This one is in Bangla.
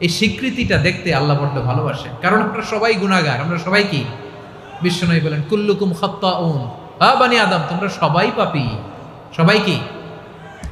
এই স্বীকৃতিটা দেখতে আল্লাহ বড্ড ভালোবাসে। কারণ আমরা সবাই গুণাগার আমরা সবাই কি? বিশ্বনয় বলেন, কুল্লুকুম খাত্তাউন। হা বানি আদম, তোমরা সবাই পাপি। সবাই কি?